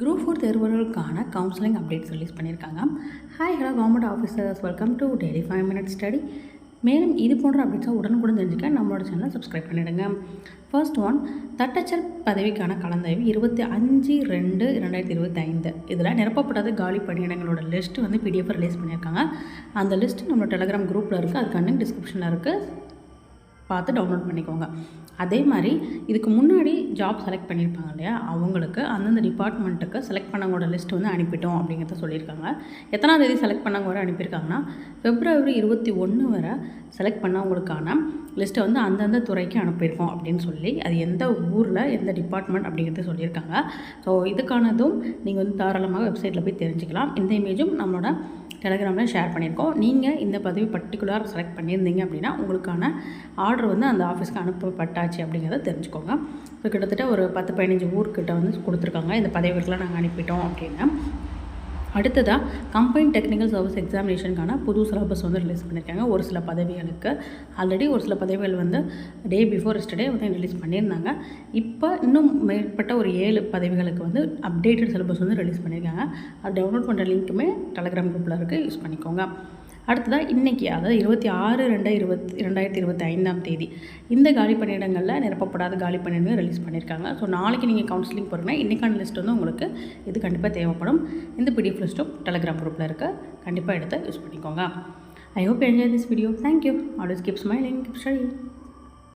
Group four தேர்வர்களுக்கான counselling updates release பண்ணியிருக்காங்க. Hi hello government officers welcome to daily five minutes study மேலும் இது போன்ற அப்டேட்ஸை உடனுக்குடன் தெரிஞ்சுக்க நம்மளோட சேனலை சப்ஸ்கிரைப் பண்ணிடுங்க. ஃபர்ஸ்ட் ஒன் தட்டச்சர் பதவிக்கான கலந்தாய்வு இருபத்தி அஞ்சு ரெண்டு ரெண்டாயிரத்தி இருபத்தி ஐந்து. இதில் நிரப்பப்படாத காலி பணியிடங்களோட லிஸ்ட்டு வந்து பிடிஎஃப் ரிலீஸ் பண்ணியிருக்காங்க. அந்த லிஸ்ட்டு நம்ம டெலகிராம் குரூப்பில் இருக்குது அதுக்கான டிஸ்கிரிப்ஷனில் இருக்குது பார்த்து டவுன்லோட் பண்ணிக்கோங்க. அதே மாதிரி இதுக்கு முன்னாடி ஜாப் செலக்ட் பண்ணியிருப்பாங்க இல்லையா? அவங்களுக்கு அந்தந்த டிபார்ட்மெண்ட்டுக்கு செலக்ட் பண்ணவங்களோட லிஸ்ட் வந்து அனுப்பிட்டோம் அப்படிங்கிறத சொல்லியிருக்காங்க. எத்தனாம் தேதி செலக்ட் பண்ணவங்க வரை அனுப்பியிருக்காங்கன்னா பிப்ரவரி இருபத்தி ஒன்று வரை செலக்ட் பண்ணவங்களுக்கான லிஸ்ட்டை வந்து அந்தந்த துறைக்கு அனுப்பியிருக்கோம் அப்படின்னு சொல்லி அது எந்த ஊரில் எந்த டிபார்ட்மெண்ட் அப்படிங்கிறத சொல்லியிருக்காங்க. ஸோ இதுக்கானதும் நீங்கள் வந்து தாராளமாக வெப்சைட்டில் போய் தெரிஞ்சுக்கலாம். இந்த இமேஜும் நம்மளோட டெலகிராமில் ஷேர் பண்ணியிருக்கோம். நீங்கள் இந்த பதவி பர்டிகுலர் செலக்ட் பண்ணியிருந்தீங்க அப்படின்னா உங்களுக்கான ஆர்டர் ஆர்டர் வந்து அந்த ஆஃபீஸ்க்கு அனுப்பப்பட்டாச்சு அப்படிங்கிறத தெரிஞ்சுக்கோங்க. ஸோ கிட்டத்தட்ட ஒரு பத்து பதினஞ்சு ஊர்கிட்ட வந்து கொடுத்துருக்காங்க. இந்த பதவிகளுக்கெலாம் நாங்கள் அனுப்பிட்டோம் அப்படின்னு. அடுத்ததாக கம்பைன் டெக்னிக்கல் சர்வீஸ் எக்ஸாமினேஷனுக்கான புது சிலபஸ் வந்து ரிலீஸ் பண்ணியிருக்காங்க ஒரு சில பதவிகளுக்கு. ஆல்ரெடி ஒரு சில பதவிகள் வந்து டே பிஃபோர் எஸ்டர்டே வந்து ரிலீஸ் பண்ணியிருந்தாங்க. இப்போ இன்னும் மேற்பட்ட ஒரு ஏழு பதவிகளுக்கு வந்து அப்டேட்டட் சிலபஸ் வந்து ரிலீஸ் பண்ணியிருக்காங்க. அது டவுன்லோட் பண்ணுற லிங்க்குமே டெலகிராம் குரூப்பில் இருக்குது யூஸ் பண்ணிக்கோங்க. அடுத்ததாக இன்றைக்கி அதாவது இருபத்தி ஆறு ரெண்டு இருபத்தி ரெண்டாயிரத்தி இருபத்தி ஐந்தாம் தேதி. இந்த காலி பணியிடங்களில் நிரப்பப்படாத காலி பணியிடங்கள் ரிலீஸ் பண்ணியிருக்காங்க ஸோ நாளைக்கு நீங்கள் கவுன்சிலிங் போகிறீங்கன்னா இன்றைக்கான லிஸ்ட் வந்து உங்களுக்கு இது கண்டிப்பாக தேவைப்படும். இந்த பிடிஎஃப் லிஸ்ட்டும் டெலகிராம் குரூப்பில் இருக்க. கண்டிப்பாக எடுத்து யூஸ் பண்ணிக்கோங்க. I hope enjoy this video thank you always keep smiling keep study